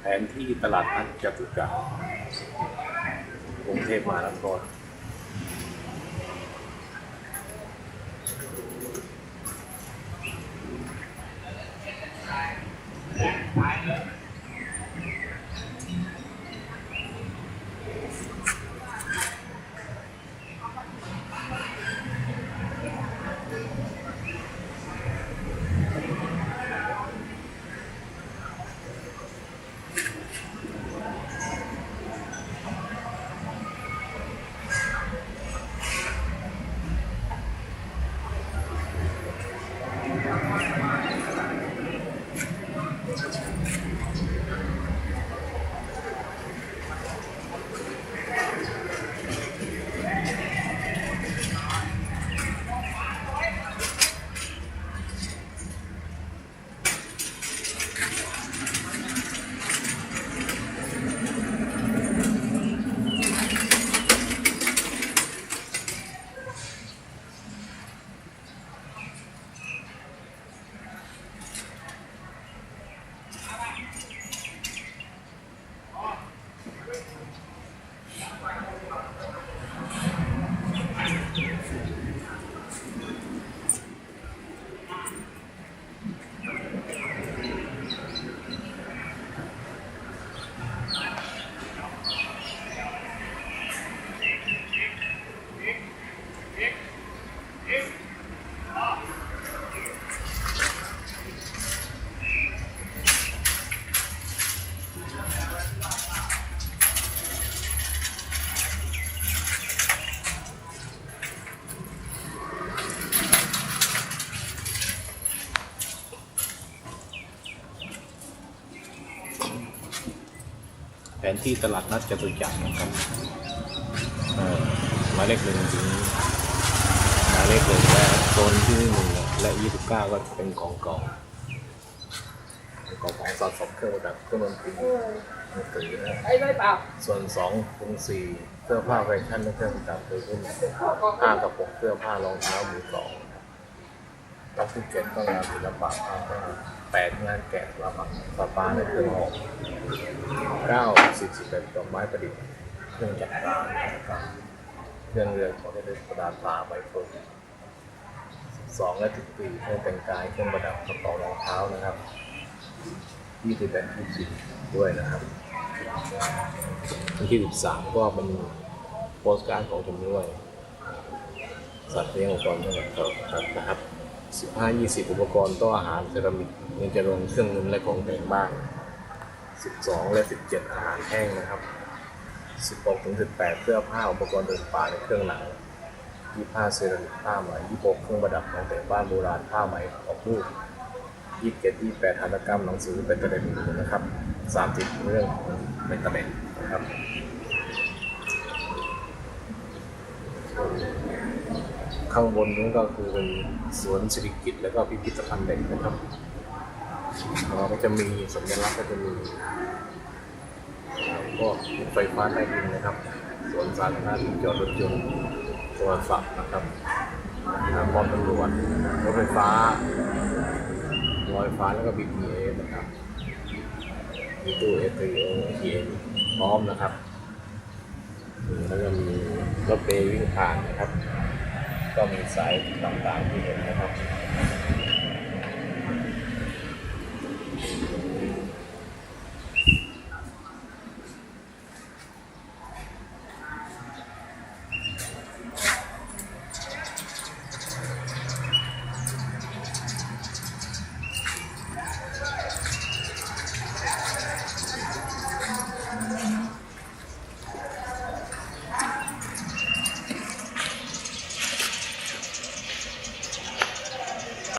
แผนที่ตลาดนัดจตุจักรกรุงเทพมหานคร แผนที่ตลาดนัดจตุจักรนะครับหมายเลขหนึ่งถึงหมายเลขหนึ่งและโซนที่หนึ่งและยี่สิบเก้าก็เป็นของเก่าเป็นของของสะสมเครื่องประดับเครื่องดนตรีมือถือนะไอ้ไม่เปล่าส่วนสองถึงสี่เสื้อผ้าแฟชั่นและเครื่องประดับโดยรุ่นห้ากับหกเสื้อผ้ารองเท้ามือสอง รับที่เจ็ดก็งานศิลปะภาพวาดแปดงานแกะสลักสปาและเครื่องหอมเก้าสิบสิบเอ็ดดอกไม้ประดิษฐ์เครื่องจักรยานะครับเครื่องเรือนของได้ประดาตาใบเฟิร์นสองและสิบสี่เครื่องแต่งกายเครื่องประดับกระเป๋ารองเท้านะครับยี่สิบแปดยี่สิบด้วยนะครับวันที่สิบสามก็เป็นโปสการ์ดของผมด้วยสัตว์เลี้ยงอุปกรณ์ทั้งหมดครับนะครับ สิบห้ายี่สิบอุปกรณ์โต๊ะอาหารเซรามิกเงินจรวงเครื่องเงินและของแต่งบ้าน12 และ 17 อาหารแห้งนะครับ 16 ถึง 18 เสื้อผ้าอุปกรณ์เดินป่าในเครื่องหนัง25เซรามิกผ้าไหม26เครื่องประดับของแต่งบ้านโบราณผ้าไหมออกรูป27 28หัตถกรรมหนังสือเป็นตะเล็ดนะครับ30 เรื่องเป็นตะเล็ดนะครับ ข้างบนนี้นก็คือเป็นสวนสิริกิตแล้วก็พิพิธภัณฑ์เด็กนะครับเราก็จะมีสัญลักษณ์ก็จะมีพวกไฟฟ้าใต้ดินนะครับ สวนสาธารณะที่จอดรถยนต์โทรศัพท์นะครับนะป้อมตำรวจรถไฟฟ้ารถไฟฟ้าแล้วก็ BTS นะครับ มีตู้ s อ o ATM พร้อมนะครับ แล้วก็มีรถเมล์วิ่งผ่านนะครับ ก็มีสายต่างๆที่เห็นนะครับ